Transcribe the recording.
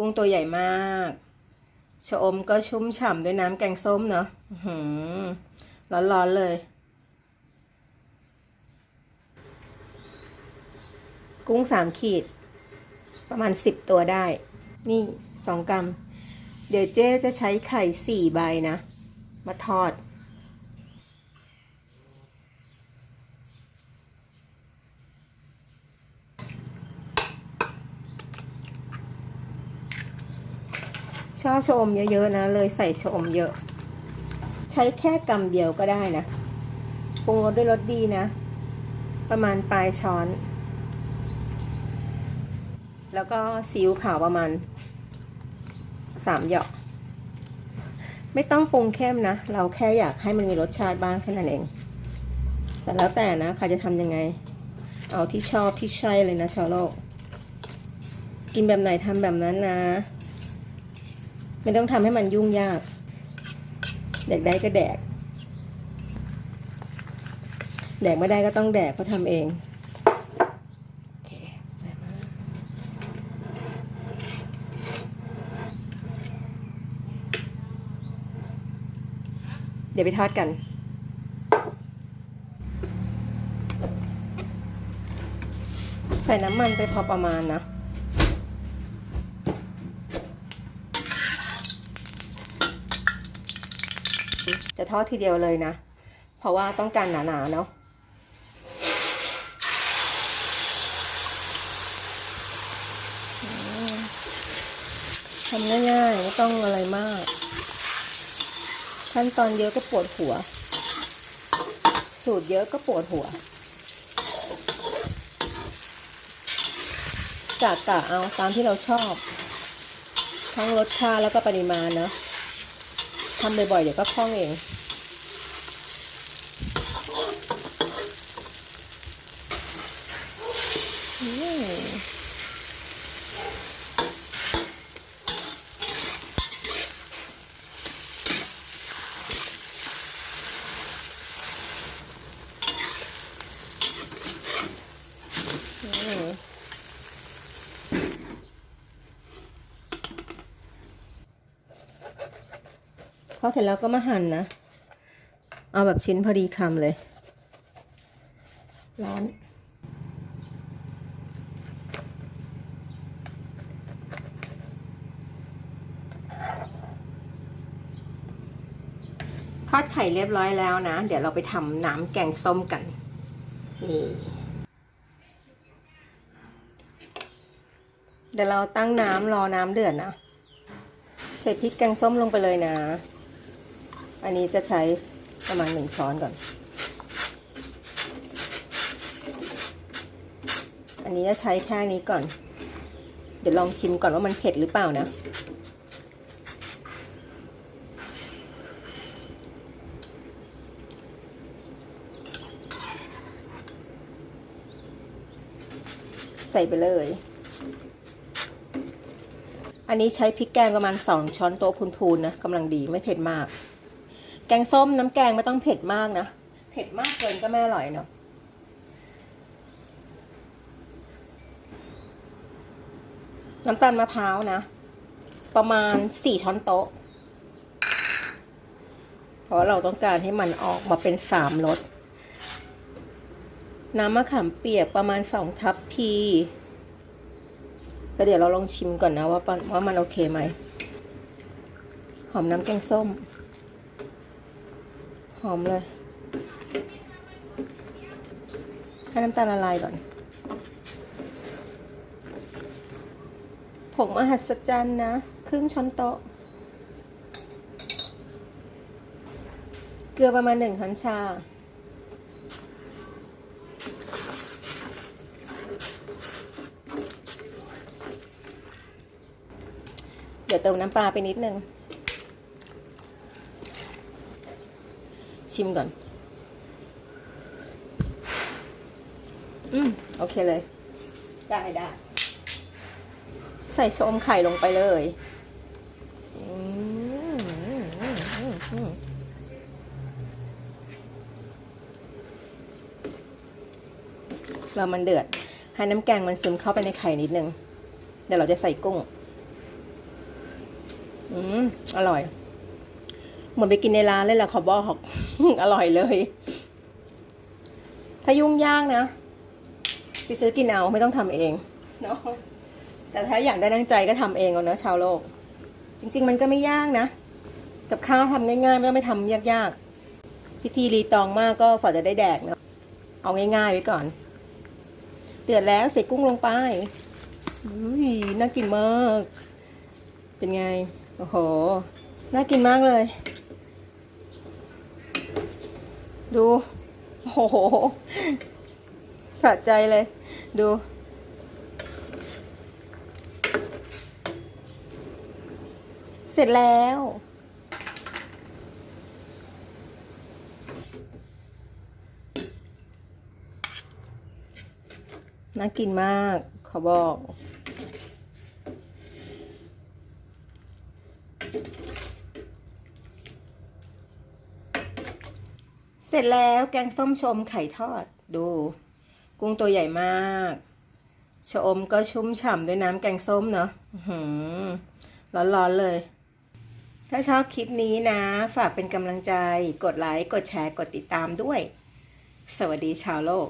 กุ้งตัวใหญ่มากชะอมก็ชุ่มฉ่ำด้วยน้ำแกงส้มเนาะหือร้อนๆเลย กุ้งสามขีด ประมาณสิบตัวได้ นี่สองกรัม เดี๋ยวเจ๊จะใช้ไข่สี่ใบนะ มาทอด ชอบชะอมเยอะๆนะ เลยใส่ชะอมเยอะ ใช้แค่กำเดียวก็ได้นะปรุงรสด้วยรสดีนะ ประมาณปลายช้อน แล้วก็ซีอิ๊วขาวประมาณสามหยอกไม่ต้องปรุงเข้มนะ เราแค่อยากให้มันมีรสชาติบ้างแค่นั้นเอง แต่แล้วแต่นะใครจะทำยังไง เอาที่ชอบที่ใช่เลยนะชาวโลก กินแบบไหนทำแบบนั้นนะ ไม่ต้องทำให้มันยุ่งยากแดกได้ก็แดก แดกไม่ได้ก็ต้องแดกเพราะทำเองเดี๋ยวไปทอดกันใส่น้ำมันไปพอประมาณนะ จะทอดทีเดียวเลยนะ เพราะว่าต้องการหนาๆเนาะทำง่ายๆไม่ต้องอะไรมาก ขั้นตอนเยอะก็ปวดหัว สูตรเยอะก็ปวดหัวจากกะเอาตามที่เราชอบ ทั้งรสชาติแล้วก็ปริมาณเนาะ ทำบ่อยๆเดี๋ยวก็คล่องเองอืม ทอดเสร็จแล้วก็มาหั่นนะ เอาแบบชิ้นพอดีคำเลย ร้อน ทอดไข่เรียบร้อยแล้วนะ เดี๋ยวเราไปทำน้ำแกงส้มกัน นี่เดี๋ยวเราตั้งน้ำรอน้ำเดือดนะ ใส่พริกแกงส้มลงไปเลยนะ อันนี้จะใช้ประมาณหนึ่งช้อนก่อน อันนี้จะใช้แค่นี้ก่อน เดี๋ยวลองชิมก่อนว่ามันเผ็ดหรือเปล่านะ ใส่ไปเลย อันนี้ใช้พริกแกงประมาณสองช้อนโต๊ะพูนๆนะกำลังดีไม่เผ็ดมาก แกงส้มน้ำแกงไม่ต้องเผ็ดมากนะ เผ็ดมากเกินก็ไม่อร่อยเนาะน้ำตาลมะพร้าวนะ ประมาณสี่ช้อนโต๊ะ เพราะเราต้องการให้มันออกมาเป็นสามรสน้ำมะขามเปียกประมาณสองทัพพีก็เดี๋ยวเราลองชิมก่อนนะว่าปนว่ามันโอเคไหม หอมน้ำแกงส้ม หอมเลย ให้น้ำตาลละลายก่อน ผงมหัศจรรย์นะ ครึ่งช้อนโต๊ะ เกลือประมาณหนึ่งช้อนชา เดี๋ยวเติมน้ำปลาไปนิดนึง ชิมก่อน อืม โอเคเลย ได้ได้ ใส่ชะอมไข่ลงไปเลยอืมอืมอืมอืมอืมเรามันเดือด ให้น้ำแกงมันซึมเข้าไปในไข่นิดนึง เดี๋ยวเราจะใส่กุ้ง อืม อร่อย เหมือนไปกินในร้านเลยแหละขอบอก อร่อยเลย ถ้ายุ่งยากนะไปซื้อกินเอาไม่ต้องทำเองเนาะแต่ถ้าอยากได้นั่งใจก็ทำเองเอาเนอะชาวโลก จริง ๆ มันก็ไม่ยากนะ กับข้าวทำง่ายๆ ไม่ต้องไปทำยากๆ พิธีรีตองมากก็ฝ่าจะได้แดกเนาะเอาง่ายๆไว้ก่อน เดือดแล้วใส่กุ้งลงไปอุ้ยน่ากินมาก เป็นไง โอ้โห น่ากินมากเลย ดู โอ้โหสะใจเลย ดู เสร็จแล้ว น่ากินมาก ขอบอก เสร็จแล้วแกงส้มชมไข่ทอดดู กุ้งตัวใหญ่มากชะอมก็ชุ่มฉ่ำด้วยน้ำแกงส้มเนาะหือร้อนๆเลย ถ้าชอบคลิปนี้นะ ฝากเป็นกำลังใจ กดไลค์ กดแชร์ กดติดตามด้วย สวัสดีชาวโลก